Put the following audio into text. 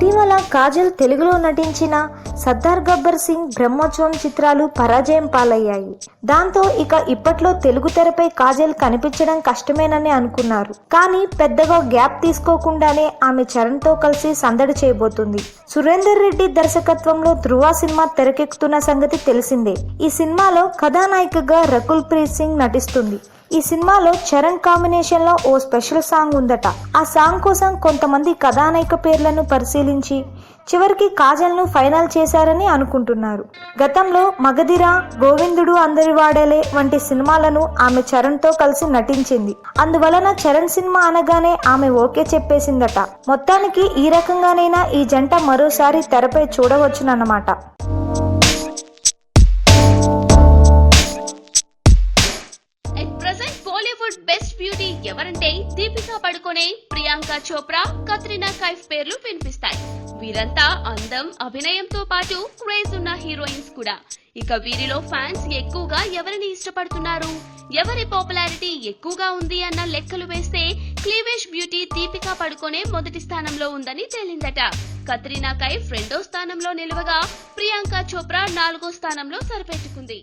ఇటీవల కాజల్ తెలుగులో నటించిన సర్దార్ గబ్బర్ సింగ్ బ్రహ్మోత్సవం చిత్రాలు పరాజయం పాలయ్యాయి. దాంతో ఇక ఇప్పట్లో తెలుగు తెరపై కాజల్ కనిపించడం కష్టమేనని అనుకున్నారు. కానీ పెద్దగా గ్యాప్ తీసుకోకుండానే ఆమె చరణ్తో కలిసి సందడి చేయబోతుంది. సురేందర్ రెడ్డి దర్శకత్వంలో ధృవ సినిమా తెరకెక్కుతున్న సంగతి తెలిసిందే. ఈ సినిమాలో కథానాయికగా రకుల్ ప్రీత్ సింగ్ నటిస్తుంది. ఈ సినిమాలో చరణ్ కాంబినేషన్లో ఓ స్పెషల్ సాంగ్ ఉందట. ఆ సాంగ్ కోసం కొంతమంది కథానాయిక పేర్లను పరిశీలించి చివరికి కాజల్ను ఫైనల్ చేశారని అనుకుంటున్నారు. గతంలో మగధిర గోవిందుడు అందరి వాడలే వంటి సినిమాలను ఆమె చరణ్తో కలిసి నటించింది. అందువలన చరణ్ సినిమా అనగానే ఆమె ఓకే చెప్పేసిందట. మొత్తానికి ఈ రకంగానైనా ఈ జంట మరోసారి తెరపై చూడవచ్చునన్నమాట. ప్రెసెంట్ బాలీవుడ్ బెస్ట్ బ్యూటీ ఎవరంటే దీపికా పడుకునే ప్రియాంక చోప్రా కత్రినా కైఫ్ పేర్లు వినిపిస్తాయి. వీరంతా అందం అభినయంతో పాటు క్రేజ్ ఉన్న హీరోయిన్స్ కూడా. ఇక వీరిలో ఫ్యాన్స్ ఎక్కువగా ఎవరిని ఇష్టపడుతున్నారు? ఎవరి పాపులారిటీ ఎక్కువగా ఉంది అన్న లెక్కలు వేస్తే క్లీవేజ్ బ్యూటీ దీపికా పడుకొనే మొదటి స్థానంలో ఉందని తేలిందట. కత్రినా కైఫ్ రెండో స్థానంలో నిలవగా ప్రియాంక చోప్రా నాలుగో స్థానంలో సరిపెట్టుకుంది.